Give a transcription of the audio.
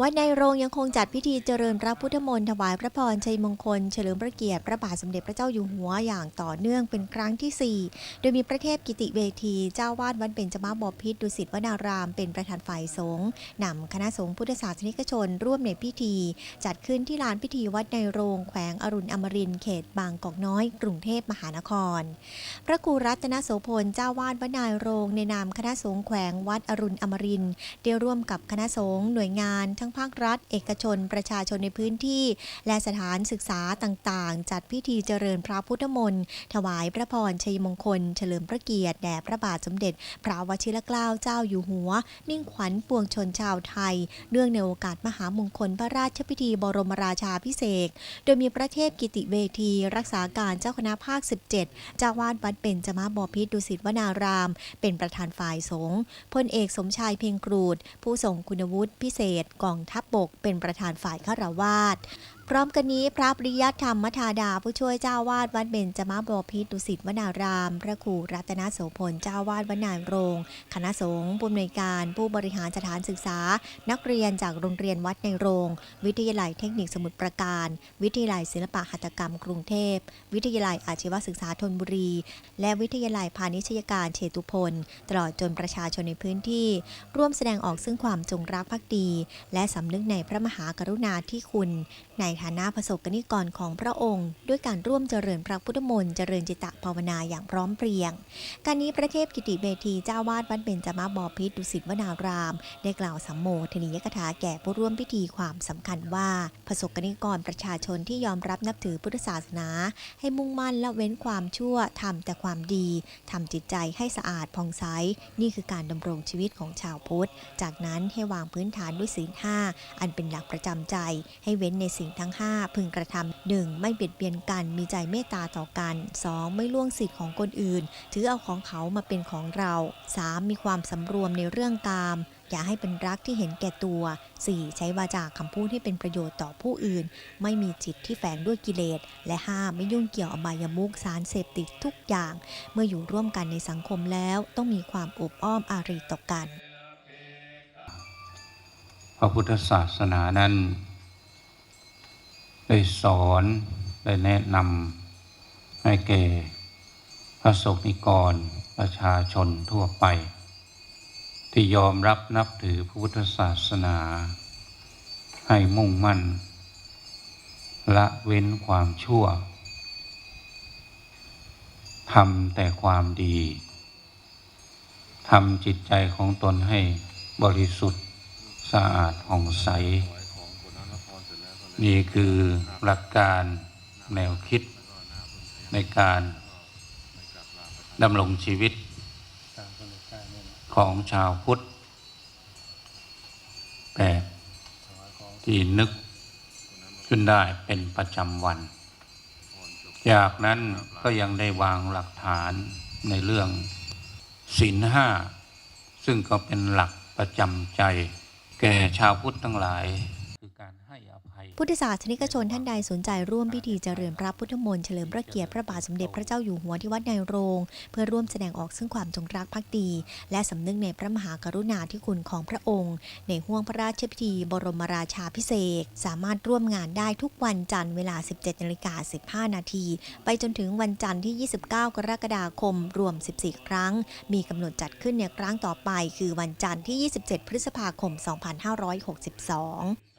วัดในโรงยังคงจัดพิธีเจริญพระพุทธมนต์ถวายพระพรชัยมงคล เฉลิมพระเกียรติพระบาทสมเด็จพระเจ้าอยู่หัวอย่างต่อเนื่องเป็นครั้งที่ 4 โดยมีพระเทพกิติเวทีเจ้าวาดวัดเบญจมาบพิตรดุสิตวนาราม เป็นประธานฝ่ายสงฆ์นำคณะสงฆ์พุทธศาสนิกชน ร่วมในพิธี จัดขึ้นที่ลานพิธีวัดในโรงแขวงอรุณอมรินเขตบางกอกน้อย กรุงเทพมหานคร พระครูรัตนโสพลเจ้าวาดวัดนายโรง ในนามคณะสงฆ์แขวงวัดอรุณอมรินได้ร่วมกับคณะสงฆ์หน่วยงานทั้งภาครัฐ เอกชน ประชาชนในพื้นที่ และสถานศึกษาต่างๆ จัดพิธีเจริญพระพุทธมนต์ถวายพระพรชัยมงคล เฉลิมพระเกียรติแด่พระบาทสมเด็จ พระวชิรเกล้าเจ้าอยู่หัว มิ่งขวัญปวงชนชาวไทย เนื่องในโอกาสมหามงคลพระราชพิธีบรมราชาพิเศษ โดยมีพระเทพกิติเวที รักษาการเจ้าคณะภาค 17เจ้าวาดวัดเบญจมาบพิตรดุสิตวนาราม เป็นประธานฝ่ายสงฆ์พลเอกสมชายเพียงกรูด ผู้ทรงคุณวุฒิพิเศษกองทัพบบกเป็นประธานฝ่ายฆราวาสพร้อมกันนี้พระปริยัติธรรมธาดาผู้ช่วยเจ้าวาดวัดเบญจมาบพิตรดุสิตวนาราม พระครูรัตนโสพลเจ้าวาดวัดนายโรง คณะสงฆ์ผู้อำนวยการผู้บริหารสถานศึกษา นักเรียนจากโรงเรียนวัดในโรง วิทยาลัยเทคนิคสมุทรปราการ วิทยาลัยศิลปะหัตถกรรมกรุงเทพ วิทยาลัยอาชีวศึกษาธนบุรี และวิทยาลัยพาณิชยการเชตุพล ตลอดจนประชาชนในพื้นที่ ร่วมแสดงออกซึ่งความจงรักภักดี และสำนึกในพระมหากรุณาธิคุณในฐานะประสบกนิกรของพระองค์ ด้วยการร่วมเจริญพระพุทธมนต์เจริญจิตตภาวนาอย่างพร้อมเพรียง การนี้พระเทพกิติเวทีเจ้าวาดวัดเบญจมาบพิตรดุสิตวนาราม ได้กล่าวสัมโมทนียกถาแก่ผู้ร่วมพิธีความสำคัญว่าประสบกนิกรประชาชนที่ยอมรับนับถือพุทธศาสนา ให้มุ่งมั่นละเว้นความชั่วทำแต่ความดีทำจิตใจให้สะอาดผ่องใสนี่คือการดำรงชีวิตของชาวพุทธ จากนั้นให้วางพื้นฐานด้วยศีลห้าอันเป็นหลักประจำใจ ให้เว้นในสิ่งทั้ง 5 พึงกระทำหนึ่งไม่เบียดเบียนกัน มีใจเมตตาต่อกัน 2. ไม่ล่วงสิทธิ์ของคนอื่น ถือเอาของเขามาเป็นของเรา 3. มีความสำรวมในเรื่องกาม อย่าให้เป็นรักที่เห็นแก่ตัว 4. ใช้วาจาคำพูดที่เป็นประโยชน์ต่อผู้อื่น ไม่มีจิตที่แฝงด้วยกิเลส และ 5. ไม่ยุ่งเกี่ยวอบายมุขสารเสพติดทุกอย่าง เมื่ออยู่ร่วมกันในสังคมแล้วต้องมีความอบอ้อมอารีต่อกันพระพุทธศาสนานั้น ได้สอนได้แนะนำให้แก่พระสงฆ์นิกรประชาชนทั่วไป ที่ยอมรับนับถือพระพุทธศาสนา ให้มุ่งมั่น ละเว้นความชั่วทำแต่ความดีทำจิตใจของตนให้บริสุทธิ์สะอาดผ่องใส นี่คือหลักการแนวคิดในการดำรงชีวิตของชาวพุทธแบบที่นึกขึ้นได้เป็นประจำวัน จากนั้นก็ยังได้วางหลักฐานในเรื่องศีลห้า ซึ่งก็เป็นหลักประจำใจ แก่ชาวพุทธทั้งหลาย พุทธศาสนิกชนท่านใดสนใจร่วมพิธีเจริญพระพุทธมนต์เฉลิมพระเกียรติพระบาทสมเด็จพระเจ้าอยู่หัวที่วัดในโรง เพื่อร่วมแสดงออกซึ่งความจงรักภักดี และสำนึกในพระมหากรุณาธิคุณของพระองค์ ในห่วงพระราชพิธี บรมราชาพิเศษ สามารถร่วมงานได้ทุกวันจันทร์เวลา 17นาฬิกา15 นาที ไปจนถึงวันจันทร์ที่ 29 กรกฎาคม รวม 14 ครั้ง มีกำหนดจัดขึ้นในครั้งต่อไป คือวันจันทร์ที่ 27 พฤษภาคม 2562